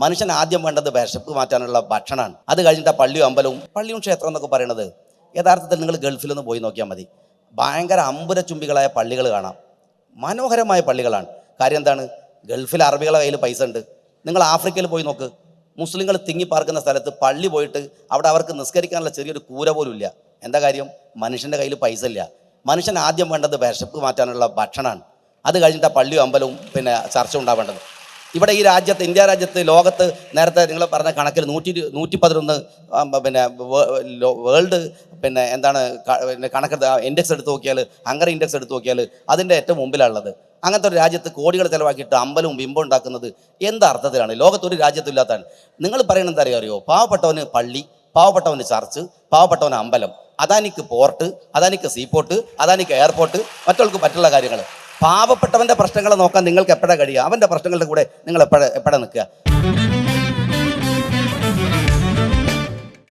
മനുഷ്യൻ ആദ്യം വേണ്ടത് വിശപ്പ് മാറ്റാനുള്ള ഭക്ഷണമാണ്. അത് കഴിഞ്ഞിട്ട് പള്ളിയും അമ്പലവും പള്ളിയും ക്ഷേത്രം എന്നൊക്കെ പറയുന്നത്. യഥാർത്ഥത്തിൽ നിങ്ങൾ ഗൾഫിലൊന്ന് പോയി നോക്കിയാൽ മതി. ഭയങ്കര അമ്പുര ചുംബികളായ പള്ളികൾ കാണാം. മനോഹരമായ പള്ളികളാണ്. കാര്യം എന്താണ്? ഗൾഫിൽ അറബികളെ കയ്യിൽ പൈസ ഉണ്ട്. നിങ്ങൾ ആഫ്രിക്കയിൽ പോയി നോക്ക്. മുസ്ലിങ്ങൾ തിങ്ങി പാർക്കുന്ന സ്ഥലത്ത് പള്ളി പോയിട്ട് അവിടെ അവർക്ക് നിസ്കരിക്കാനുള്ള ചെറിയൊരു കൂര പോലും ഇല്ല. എന്താ കാര്യം? മനുഷ്യന്റെ കയ്യിൽ പൈസ ഇല്ല. മനുഷ്യൻ ആദ്യം വേണ്ടത് വിശപ്പ് മാറ്റാനുള്ള ഭക്ഷണമാണ്. അത് കഴിഞ്ഞിട്ട് പള്ളിയും അമ്പലവും പിന്നെ ചർച്ച ഉണ്ടാവേണ്ടത്. ഇവിടെ ഈ രാജ്യത്ത് ഇന്ത്യ രാജ്യത്ത് ലോകത്ത് നേരത്തെ നിങ്ങൾ പറഞ്ഞ കണക്കിൽ നൂറ്റി നൂറ്റി പതിനൊന്ന് പിന്നെ വേൾഡ് പിന്നെ എന്താണ് പിന്നെ കണക്കെടുത്ത് ഇൻഡെക്സ് എടുത്ത് നോക്കിയാൽ ഹങ്കർ ഇൻഡെക്സ് എടുത്ത് നോക്കിയാൽ അതിന്റെ ഏറ്റവും മുമ്പിലാണുള്ളത്. അങ്ങനത്തെ ഒരു രാജ്യത്ത് കോടികൾ ചിലവാക്കിയിട്ട് അമ്പലവും ബിംബം ഉണ്ടാക്കുന്നത് എന്ത് അർത്ഥത്തിലാണ്? ലോകത്ത് ഒരു രാജ്യത്തും ഇല്ലാത്തതാണ്. നിങ്ങൾ പറയുന്നത് എന്താ അറിയോ? പാവപ്പെട്ടവന് പള്ളി പാവപ്പെട്ടവന് ചർച്ച് പാവപ്പെട്ടവന് അമ്പലം അതാനിക്ക് പോർട്ട് അതാനിക്ക് സീപോർട്ട് അതാനിക്ക് എയർപോർട്ട് മറ്റുള്ളവർക്ക് മറ്റുള്ള കാര്യങ്ങൾ. പാവപ്പെട്ടവന്റെ പ്രശ്നങ്ങളെ നോക്കാൻ നിങ്ങൾക്ക് എപ്പോഴാണ് കഴിയുക? അവന്റെ പ്രശ്നങ്ങളുടെ കൂടെ നിങ്ങൾ എപ്പോഴാണ് എപ്പോഴാണ് നിൽക്കുക?